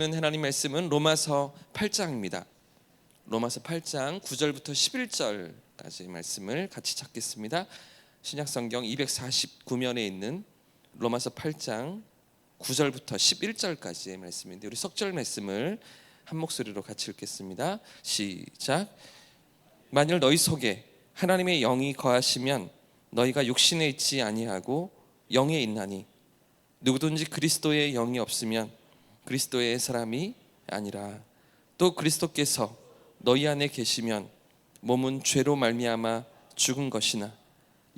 하나님 말씀은 로마서 8장입니다. 로마서 8장 9절부터 11절까지 말씀을 같이 찾겠습니다. 신약 성경 249면에 있는 로마서 8장 9절부터 11절까지의 말씀인데 우리 석절 말씀을 한 목소리로 같이 읽겠습니다. 시작. 만일 너희 속에 하나님의 영이 거하시면 너희가 육신에 있지 아니하고 영에 있나니 누구든지 그리스도의 영이 없으면 그리스도의 사람이 아니라 또 그리스도께서 너희 안에 계시면 몸은 죄로 말미암아 죽은 것이나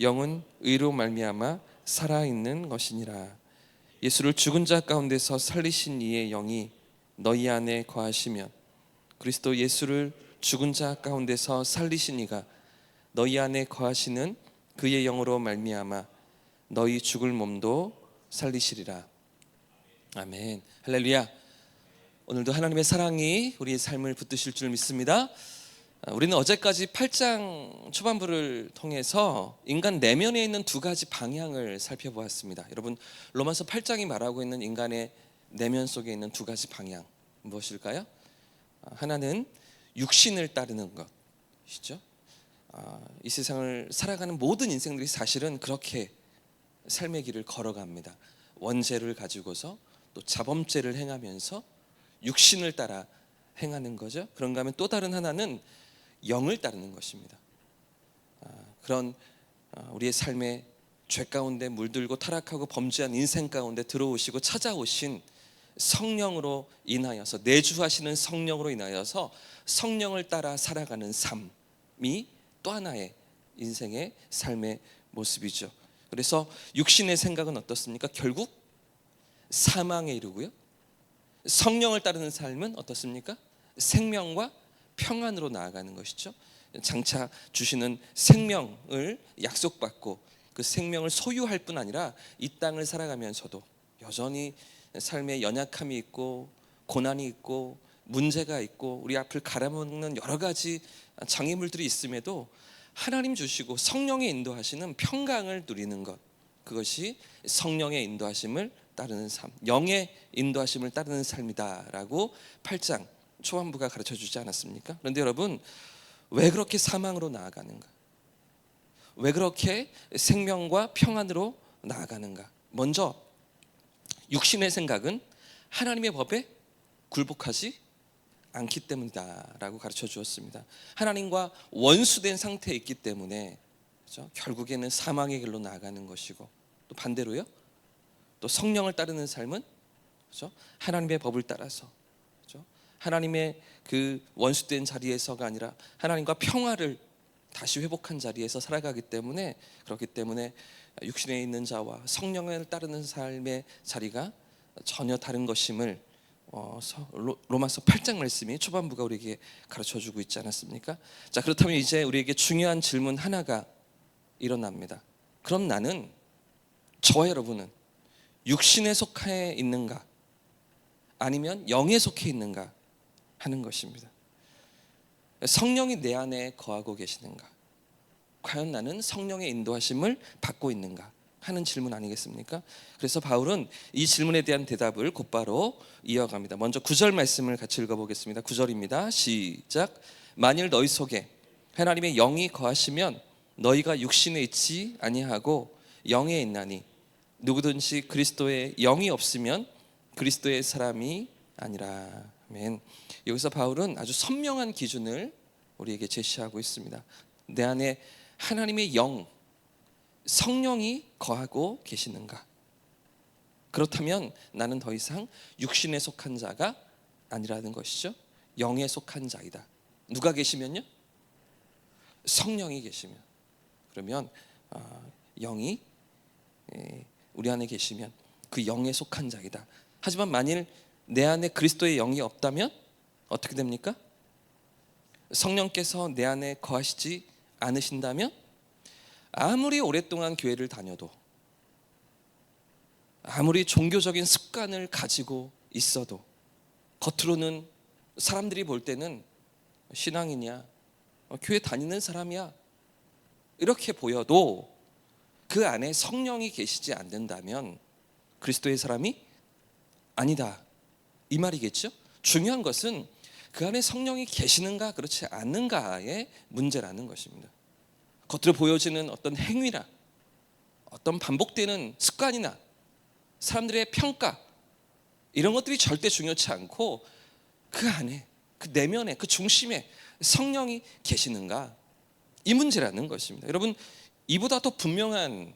영은 의로 말미암아 살아 있는 것이니라. 예수를 죽은 자 가운데서 살리신 이의 영이 너희 안에 거하시면 그리스도 예수를 죽은 자 가운데서 살리신 이가 너희 안에 거하시는 그의 영으로 말미암아 너희 죽을 몸도 살리시리라 아멘. 할렐루야. 오늘도 하나님의 사랑이 우리의 삶을 붙드실 줄 믿습니다. 아, 우리는 어제까지 8장 초반부를 통해서 인간 내면에 있는 두 가지 방향을 살펴보았습니다. 여러분, 로마서 8장이 말하고 있는 인간의 내면 속에 있는 두 가지 방향 무엇일까요? 아, 하나는 육신을 따르는 것이죠. 아, 이 세상을 살아가는 모든 인생들이 사실은 그렇게 삶의 길을 걸어갑니다. 원죄를 가지고서 또 자범죄를 행하면서 육신을 따라 행하는 거죠. 그런가 하면 또 다른 하나는 영을 따르는 것입니다. 아, 그런 아, 우리의 삶에 죄 가운데 물들고 타락하고 범죄한 인생 가운데 들어오시고 찾아오신 성령으로 인하여서 내주하시는 성령으로 인하여서 성령을 따라 살아가는 삶이 또 하나의 인생의 삶의 모습이죠. 그래서 육신의 생각은 어떻습니까? 결국 사망에 이르고요. 성령을 따르는 삶은 어떻습니까? 생명과 평안으로 나아가는 것이죠. 장차 주시는 생명을 약속받고 그 생명을 소유할 뿐 아니라 이 땅을 살아가면서도 여전히 삶에 연약함이 있고 고난이 있고 문제가 있고 우리 앞을 갈아먹는 여러 가지 장애물들이 있음에도 하나님 주시고 성령의 인도하시는 평강을 누리는 것 그것이 성령의 인도하심을 따르는 삶, 영의 인도하심을 따르는 삶이다라고 8장 초반부가 가르쳐 주지 않았습니까? 그런데 여러분 왜 그렇게 사망으로 나아가는가? 왜 그렇게 생명과 평안으로 나아가는가? 먼저 육신의 생각은 하나님의 법에 굴복하지 않기 때문이다라고 가르쳐 주었습니다. 하나님과 원수된 상태에 있기 때문에 그렇죠? 결국에는 사망의 길로 나아가는 것이고 또 반대로요. 또 성령을 따르는 삶은 그렇죠? 하나님의 법을 따라서 그렇죠? 하나님의 그 원수된 자리에서가 아니라 하나님과 평화를 다시 회복한 자리에서 살아가기 때문에 그렇기 때문에 육신에 있는 자와 성령을 따르는 삶의 자리가 전혀 다른 것임을 어, 로마서 8장 말씀이 초반부가 우리에게 가르쳐 주고 있지 않았습니까? 자 그렇다면 이제 우리에게 중요한 질문 하나가 일어납니다. 그럼 나는 저와 여러분은 육신에 속해 있는가 아니면 영에 속해 있는가 하는 것입니다. 성령이 내 안에 거하고 계시는가? 과연 나는 성령의 인도하심을 받고 있는가? 하는 질문 아니겠습니까? 그래서 바울은 이 질문에 대한 대답을 곧바로 이어갑니다. 먼저 9절 말씀을 같이 읽어보겠습니다. 9절입니다. 시작. 만일 너희 속에 하나님의 영이 거하시면 너희가 육신에 있지 아니하고 영에 있나니 누구든지 그리스도의 영이 없으면 그리스도의 사람이 아니라. 아멘. 여기서 바울은 아주 선명한 기준을 우리에게 제시하고 있습니다. 내 안에 하나님의 영, 성령이 거하고 계시는가? 그렇다면 나는 더 이상 육신에 속한 자가 아니라는 것이죠. 영에 속한 자이다. 누가 계시면요? 성령이 계시면 그러면 아, 영이 에, 우리 안에 계시면 그 영에 속한 자이다. 하지만 만일 내 안에 그리스도의 영이 없다면 어떻게 됩니까? 성령께서 내 안에 거하시지 않으신다면 아무리 오랫동안 교회를 다녀도 아무리 종교적인 습관을 가지고 있어도 겉으로는 사람들이 볼 때는 신앙이냐 어, 교회 다니는 사람이야 이렇게 보여도 그 안에 성령이 계시지 않는다면 그리스도의 사람이 아니다 이 말이겠죠. 중요한 것은 그 안에 성령이 계시는가 그렇지 않는가의 문제라는 것입니다. 겉으로 보여지는 어떤 행위나 어떤 반복되는 습관이나 사람들의 평가 이런 것들이 절대 중요치 않고 그 안에 그 내면에 그 중심에 성령이 계시는가 이 문제라는 것입니다. 여러분 이보다 더 분명한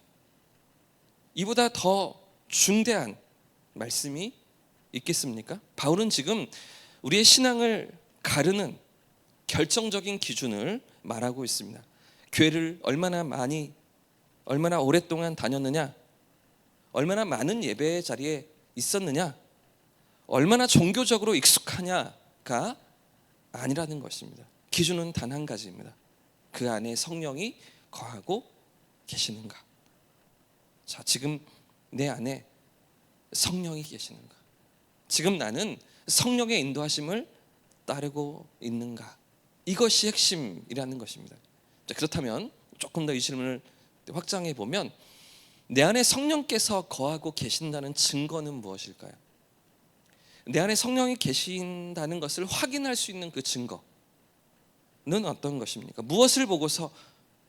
이보다 더 중대한 말씀이 있겠습니까? 바울은 지금 우리의 신앙을 가르는 결정적인 기준을 말하고 있습니다. 교회를 얼마나 많이 얼마나 오랫동안 다녔느냐? 얼마나 많은 예배 자리에 있었느냐? 얼마나 종교적으로 익숙하냐가 아니라는 것입니다. 기준은 단 한 가지입니다. 그 안에 성령이 거하고 계시는가? 자, 지금 내 안에 성령이 계시는가? 지금 나는 성령의 인도하심을 따르고 있는가? 이것이 핵심이라는 것입니다. 자, 그렇다면 조금 더 이 질문을 확장해 보면 내 안에 성령께서 거하고 계신다는 증거는 무엇일까요? 내 안에 성령이 계신다는 것을 확인할 수 있는 그 증거는 어떤 것입니까? 무엇을 보고서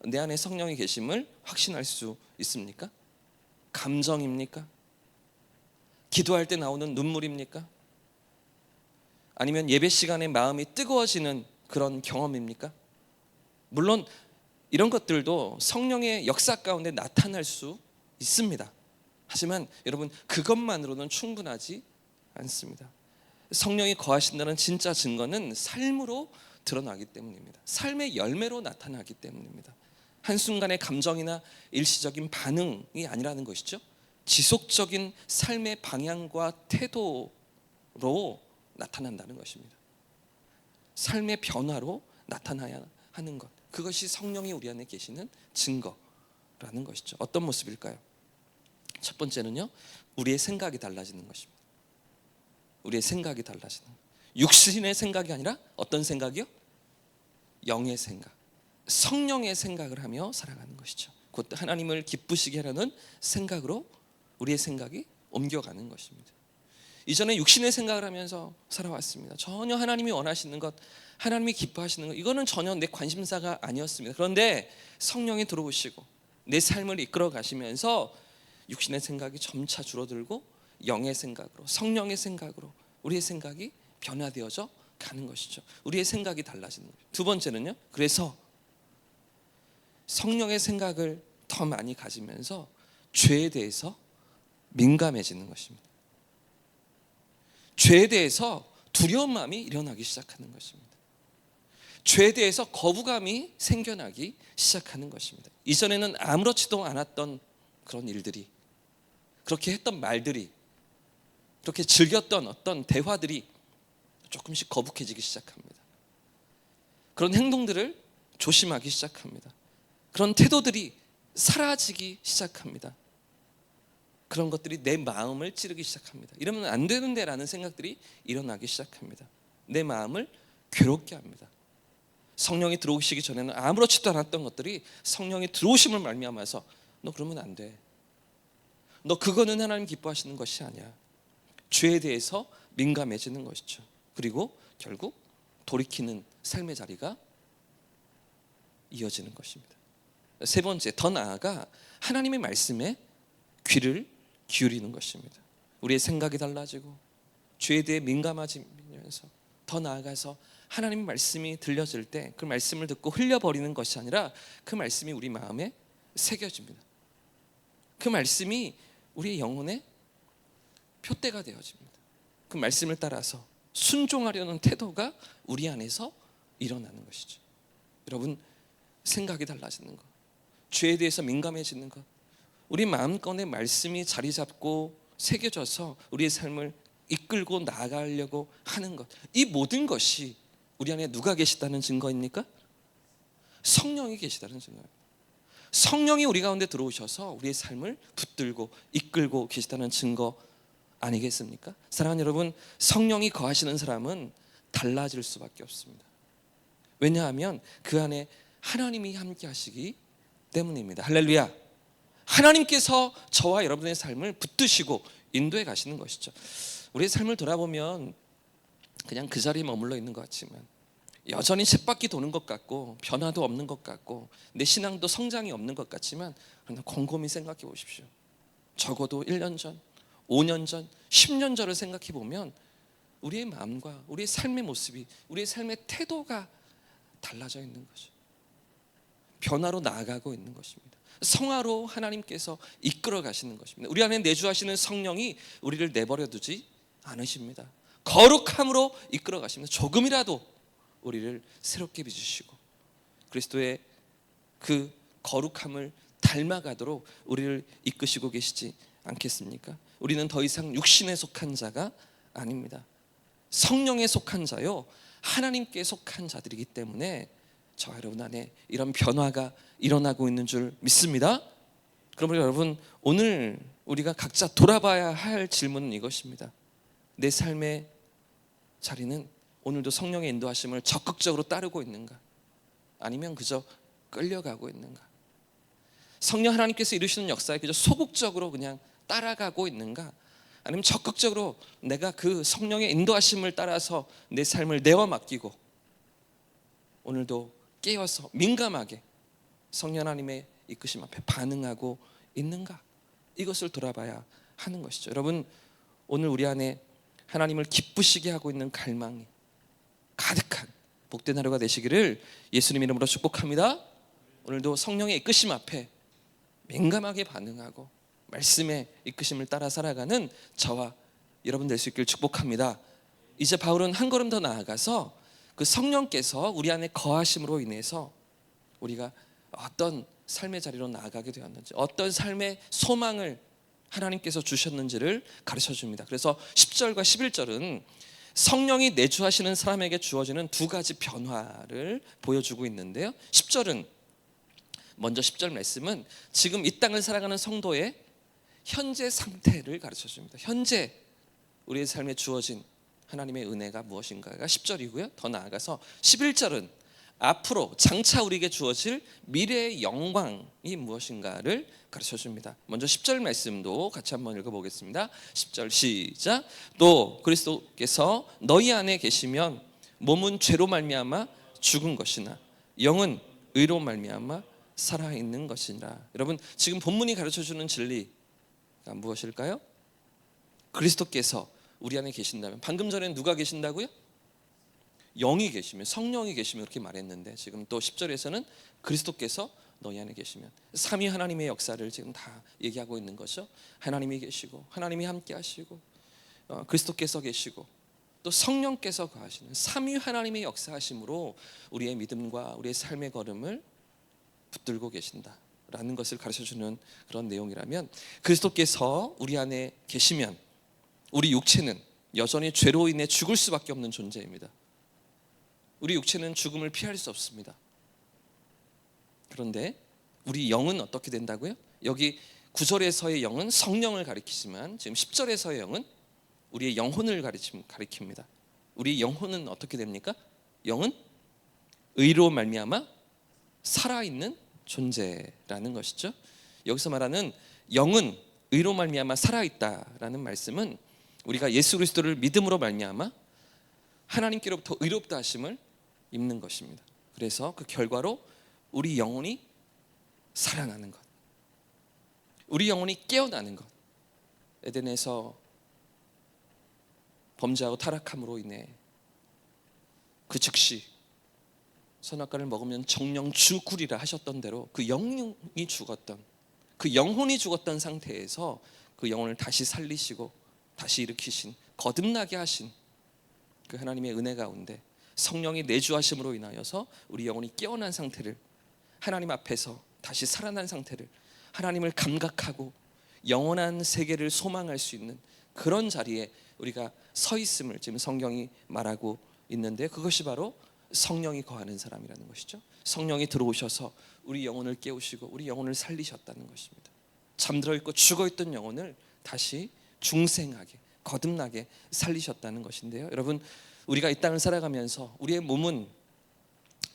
내 안에 성령이 계심을 확신할 수 있습니까? 감정입니까? 기도할 때 나오는 눈물입니까? 아니면 예배 시간에 마음이 뜨거워지는 그런 경험입니까? 물론 이런 것들도 성령의 역사 가운데 나타날 수 있습니다. 하지만 여러분 그것만으로는 충분하지 않습니다. 성령이 거하신다는 진짜 증거는 삶으로 드러나기 때문입니다. 삶의 열매로 나타나기 때문입니다. 한순간의 감정이나 일시적인 반응이 아니라는 것이죠. 지속적인 삶의 방향과 태도로 나타난다는 것입니다. 삶의 변화로 나타나야 하는 것. 그것이 성령이 우리 안에 계시는 증거라는 것이죠. 어떤 모습일까요? 첫 번째는요. 우리의 생각이 달라지는 것입니다. 우리의 생각이 달라지는 것. 육신의 생각이 아니라 어떤 생각이요? 영의 생각. 성령의 생각을 하며 살아가는 것이죠. 곧 하나님을 기쁘시게 하려는 생각으로 우리의 생각이 옮겨가는 것입니다. 이전에 육신의 생각을 하면서 살아왔습니다. 전혀 하나님이 원하시는 것, 하나님이 기뻐하시는 것, 이거는 전혀 내 관심사가 아니었습니다. 그런데 성령이 들어오시고 내 삶을 이끌어 가시면서 육신의 생각이 점차 줄어들고 영의 생각으로, 성령의 생각으로 우리의 생각이 변화되어져 가는 것이죠. 우리의 생각이 달라지는 거죠. 두 번째는요. 그래서 성령의 생각을 더 많이 가지면서 죄에 대해서 민감해지는 것입니다. 죄에 대해서 두려운 마음이 일어나기 시작하는 것입니다. 죄에 대해서 거부감이 생겨나기 시작하는 것입니다. 이전에는 아무렇지도 않았던 그런 일들이 그렇게 했던 말들이 그렇게 즐겼던 어떤 대화들이 조금씩 거북해지기 시작합니다. 그런 행동들을 조심하기 시작합니다. 그런 태도들이 사라지기 시작합니다. 그런 것들이 내 마음을 찌르기 시작합니다. 이러면 안 되는데라는 생각들이 일어나기 시작합니다. 내 마음을 괴롭게 합니다. 성령이 들어오시기 전에는 아무렇지도 않았던 것들이 성령이 들어오심을 말미암아서 너 그러면 안 돼. 너 그거는 하나님 기뻐하시는 것이 아니야. 죄에 대해서 민감해지는 것이죠. 그리고 결국 돌이키는 삶의 자리가 이어지는 것입니다. 세 번째, 더 나아가 하나님의 말씀에 귀를 기울이는 것입니다. 우리의 생각이 달라지고 죄에 대해 민감해지면서 더 나아가서 하나님 말씀이 들려질 때 그 말씀을 듣고 흘려버리는 것이 아니라 그 말씀이 우리 마음에 새겨집니다. 그 말씀이 우리의 영혼의 표대가 되어집니다. 그 말씀을 따라서 순종하려는 태도가 우리 안에서 일어나는 것이죠. 여러분 생각이 달라지는 것, 죄에 대해서 민감해지는 것, 우리 마음가운데 말씀이 자리 잡고 새겨져서 우리의 삶을 이끌고 나아가려고 하는 것. 이 모든 것이 우리 안에 누가 계시다는 증거입니까? 성령이 계시다는 증거입니다. 성령이 우리 가운데 들어오셔서 우리의 삶을 붙들고 이끌고 계시다는 증거 아니겠습니까? 사랑하는 여러분, 성령이 거하시는 사람은 달라질 수밖에 없습니다. 왜냐하면 그 안에 하나님이 함께 하시기 때문입니다. 할렐루야. 하나님께서 저와 여러분의 삶을 붙드시고 인도해 가시는 것이죠. 우리의 삶을 돌아보면 그냥 그 자리에 머물러 있는 것 같지만 여전히 쳇바퀴 도는 것 같고 변화도 없는 것 같고 내 신앙도 성장이 없는 것 같지만 그러나 곰곰이 생각해 보십시오. 적어도 1년 전, 5년 전, 10년 전을 생각해 보면 우리의 마음과 우리의 삶의 모습이 우리의 삶의 태도가 달라져 있는 거죠. 변화로 나아가고 있는 것입니다. 성화로 하나님께서 이끌어 가시는 것입니다. 우리 안에 내주하시는 성령이 우리를 내버려 두지 않으십니다. 거룩함으로 이끌어 가십니다. 조금이라도 우리를 새롭게 빚으시고 그리스도의 그 거룩함을 닮아가도록 우리를 이끄시고 계시지 않겠습니까? 우리는 더 이상 육신에 속한 자가 아닙니다. 성령에 속한 자요 하나님께 속한 자들이기 때문에 저와 여러분 안에 이런 변화가 일어나고 있는 줄 믿습니다. 그러면 여러분 오늘 우리가 각자 돌아봐야 할 질문은 이것입니다. 내 삶의 자리는 오늘도 성령의 인도하심을 적극적으로 따르고 있는가? 아니면 그저 끌려가고 있는가? 성령 하나님께서 이루시는 역사에 그저 소극적으로 그냥 따라가고 있는가? 아니면 적극적으로 내가 그 성령의 인도하심을 따라서 내 삶을 내어 맡기고 오늘도 깨어서 민감하게 성령 하나님의 이끄심 앞에 반응하고 있는가? 이것을 돌아봐야 하는 것이죠. 여러분 오늘 우리 안에 하나님을 기쁘시게 하고 있는 갈망이 가득한 복된 하루가 되시기를 예수님 이름으로 축복합니다. 오늘도 성령의 이끄심 앞에 민감하게 반응하고 말씀의 이끄심을 따라 살아가는 저와 여러분 될 수 있길 축복합니다. 이제 바울은 한 걸음 더 나아가서 그 성령께서 우리 안에 거하심으로 인해서 우리가 어떤 삶의 자리로 나아가게 되었는지 어떤 삶의 소망을 하나님께서 주셨는지를 가르쳐 줍니다. 그래서 10절과 11절은 성령이 내주하시는 사람에게 주어지는 두 가지 변화를 보여주고 있는데요. 10절은 먼저 10절 말씀은 지금 이 땅을 살아가는 성도의 현재 상태를 가르쳐 줍니다. 현재 우리의 삶에 주어진 하나님의 은혜가 무엇인가가 10절이고요. 더 나아가서 11절은 앞으로 장차 우리에게 주어질 미래의 영광이 무엇인가를 가르쳐 줍니다. 먼저 10절 말씀도 같이 한번 읽어 보겠습니다. 10절 시작. 또 그리스도께서 너희 안에 계시면 몸은 죄로 말미암아 죽은 것이나 영은 의로 말미암아 살아 있는 것이라. 여러분 지금 본문이 가르쳐 주는 진리가 무엇일까요? 그리스도께서 우리 안에 계신다면 방금 전에 누가 계신다고요? 영이 계시면 성령이 계시면 이렇게 말했는데 지금 또 10절에서는 그리스도께서 너희 안에 계시면 삼위 하나님의 역사를 지금 다 얘기하고 있는 거죠. 하나님이 계시고 하나님이 함께 하시고 어, 그리스도께서 계시고 또 성령께서 거하시는 삼위 하나님의 역사하심으로 우리의 믿음과 우리의 삶의 걸음을 붙들고 계신다라는 것을 가르쳐 주는 그런 내용이라면 그리스도께서 우리 안에 계시면 우리 육체는 여전히 죄로 인해 죽을 수밖에 없는 존재입니다. 우리 육체는 죽음을 피할 수 없습니다. 그런데 우리 영은 어떻게 된다고요? 여기 9절에서의 영은 성령을 가리키지만 지금 10절에서의 영은 우리의 영혼을 가리킵니다. 우리 영혼은 어떻게 됩니까? 영은 의로 말미암아 살아있는 존재라는 것이죠. 여기서 말하는 영은 의로 말미암아 살아있다라는 말씀은 우리가 예수 그리스도를 믿음으로 말미암아 하나님께로부터 의롭다 하심을 입는 것입니다. 그래서 그 결과로 우리 영혼이 살아나는 것, 우리 영혼이 깨어나는 것. 에덴에서 범죄하고 타락함으로 인해 그 즉시 선악과를 먹으면 정령 죽으리라 하셨던 대로 그 영이 죽었던 그 영혼이 죽었던 상태에서 그 영혼을 다시 살리시고 다시 일으키신 거듭나게 하신 그 하나님의 은혜 가운데 성령이 내주하심으로 인하여서 우리 영혼이 깨어난 상태를 하나님 앞에서 다시 살아난 상태를 하나님을 감각하고 영원한 세계를 소망할 수 있는 그런 자리에 우리가 서 있음을 지금 성경이 말하고 있는데 그것이 바로 성령이 거하는 사람이라는 것이죠. 성령이 들어오셔서 우리 영혼을 깨우시고 우리 영혼을 살리셨다는 것입니다. 잠들어 있고 죽어 있던 영혼을 다시 중생하게 거듭나게 살리셨다는 것인데요. 여러분 우리가 이 땅을 살아가면서 우리의 몸은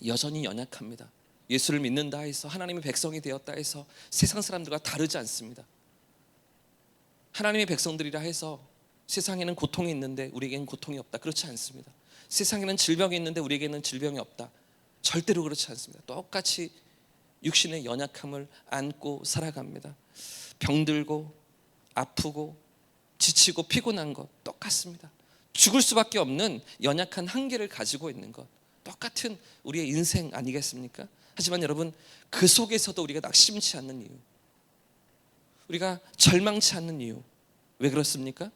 여전히 연약합니다. 예수를 믿는다 해서 하나님의 백성이 되었다 해서 세상 사람들과 다르지 않습니다. 하나님의 백성들이라 해서 세상에는 고통이 있는데 우리에게는 고통이 없다. 그렇지 않습니다. 세상에는 질병이 있는데 우리에게는 질병이 없다. 절대로 그렇지 않습니다. 똑같이 육신의 연약함을 안고 살아갑니다. 병들고 아프고 지치고 피곤한 것 똑같습니다. 죽을 수밖에 없는 연약한 한계를 가지고 있는 것 똑같은 우리의 인생 아니겠습니까? 하지만 여러분 그 속에서도 우리가 낙심치 않는 이유 우리가 절망치 않는 이유 왜 그렇습니까?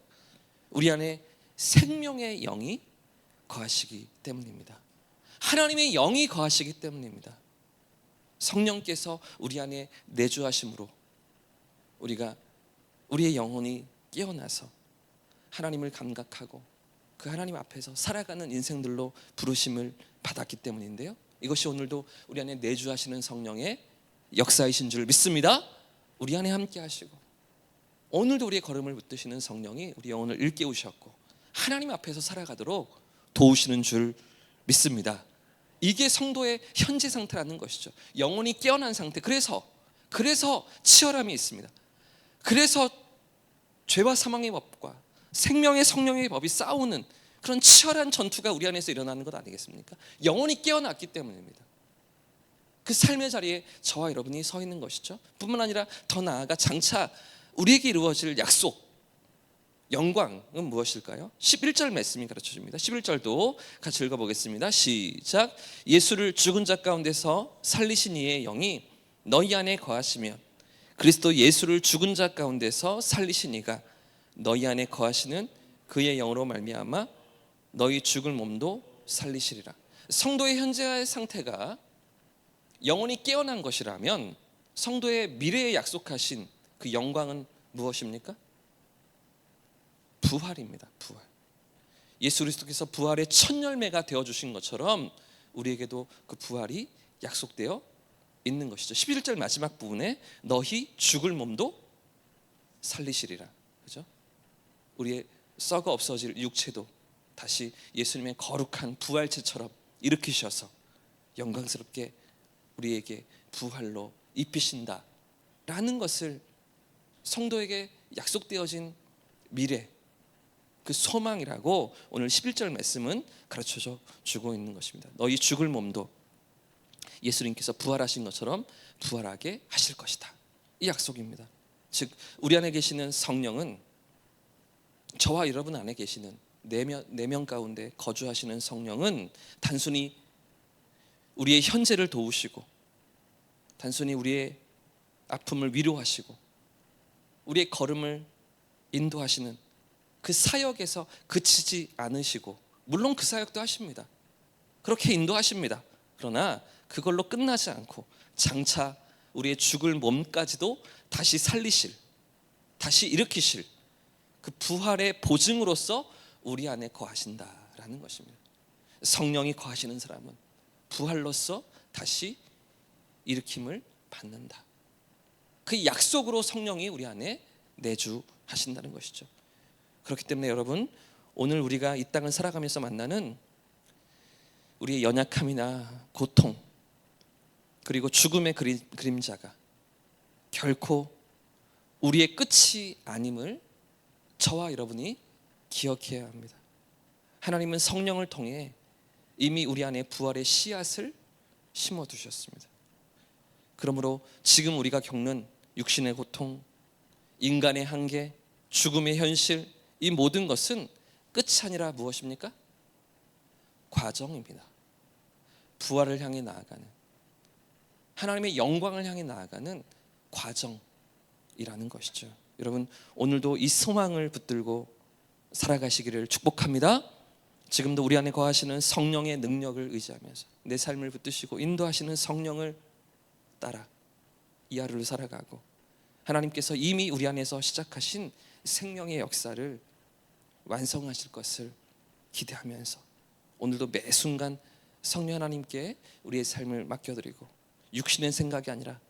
우리 안에 생명의 영이 거하시기 때문입니다. 하나님의 영이 거하시기 때문입니다. 성령께서 우리 안에 내주하심으로 우리가 우리의 영혼이 깨어나서 하나님을 감각하고 그 하나님 앞에서 살아가는 인생들로 부르심을 받았기 때문인데요. 이것이 오늘도 우리 안에 내주하시는 성령의 역사이신 줄 믿습니다. 우리 안에 함께 하시고 오늘도 우리의 걸음을 붙드시는 성령이 우리 영혼을 일깨우셨고 하나님 앞에서 살아가도록 도우시는 줄 믿습니다. 이게 성도의 현재 상태라는 것이죠. 영혼이 깨어난 상태. 그래서 그래서 치열함이 있습니다. 그래서 죄와 사망의 법과 생명의 성령의 법이 싸우는 그런 치열한 전투가 우리 안에서 일어나는 것 아니겠습니까? 영혼이 깨어났기 때문입니다. 그 삶의 자리에 저와 여러분이 서 있는 것이죠. 뿐만 아니라 더 나아가 장차 우리에게 이루어질 약속 영광은 무엇일까요? 11절 말씀이 가르쳐 줍니다. 11절도 같이 읽어 보겠습니다. 시작. 예수를 죽은 자 가운데서 살리신 이의 영이 너희 안에 거하시면 그리스도 예수를 죽은 자 가운데서 살리신 이가 너희 안에 거하시는 그의 영으로 말미암아 너희 죽을 몸도 살리시리라. 성도의 현재의 상태가 영혼이 깨어난 것이라면 성도의 미래에 약속하신 그 영광은 무엇입니까? 부활입니다. 부활. 예수 그리스도께서 부활의 첫 열매가 되어 주신 것처럼 우리에게도 그 부활이 약속되어 있는 것이죠. 11절 마지막 부분에 너희 죽을 몸도 살리시리라. 그죠? 우리의 썩어 없어질 육체도 다시 예수님의 거룩한 부활체처럼 일으키셔서 영광스럽게 우리에게 부활로 입히신다 라는 것을 성도에게 약속되어진 미래 그 소망이라고 오늘 11절 말씀은 가르쳐 주고 있는 것입니다. 너희 죽을 몸도 예수님께서 부활하신 것처럼 부활하게 하실 것이다. 이 약속입니다. 즉 우리 안에 계시는 성령은 저와 여러분 안에 계시는 내면 내면 가운데 거주하시는 성령은 단순히 우리의 현재를 도우시고 단순히 우리의 아픔을 위로하시고 우리의 걸음을 인도하시는 그 사역에서 그치지 않으시고 물론 그 사역도 하십니다. 그렇게 인도하십니다. 그러나 그걸로 끝나지 않고 장차 우리의 죽을 몸까지도 다시 살리실 다시 일으키실 그 부활의 보증으로서 우리 안에 거하신다라는 것입니다. 성령이 거하시는 사람은 부활로서 다시 일으킴을 받는다. 그 약속으로 성령이 우리 안에 내주하신다는 것이죠. 그렇기 때문에 여러분 오늘 우리가 이 땅을 살아가면서 만나는 우리의 연약함이나 고통 그리고 죽음의 그림자가 결코 우리의 끝이 아님을 저와 여러분이 기억해야 합니다. 하나님은 성령을 통해 이미 우리 안에 부활의 씨앗을 심어 두셨습니다. 그러므로 지금 우리가 겪는 육신의 고통, 인간의 한계, 죽음의 현실 이 모든 것은 끝이 아니라 무엇입니까? 과정입니다. 부활을 향해 나아가는 하나님의 영광을 향해 나아가는 과정이라는 것이죠. 여러분 오늘도 이 소망을 붙들고 살아가시기를 축복합니다. 지금도 우리 안에 거하시는 성령의 능력을 의지하면서 내 삶을 붙드시고 인도하시는 성령을 따라 이 하루를 살아가고 하나님께서 이미 우리 안에서 시작하신 생명의 역사를 완성하실 것을 기대하면서 오늘도 매 순간 성령 하나님께 우리의 삶을 맡겨드리고 육신의 생각이 아니라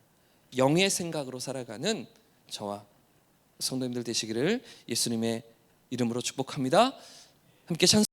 영의 생각으로 살아가는 저와 성도님들 되시기를 예수님의 이름으로 축복합니다. 함께 찬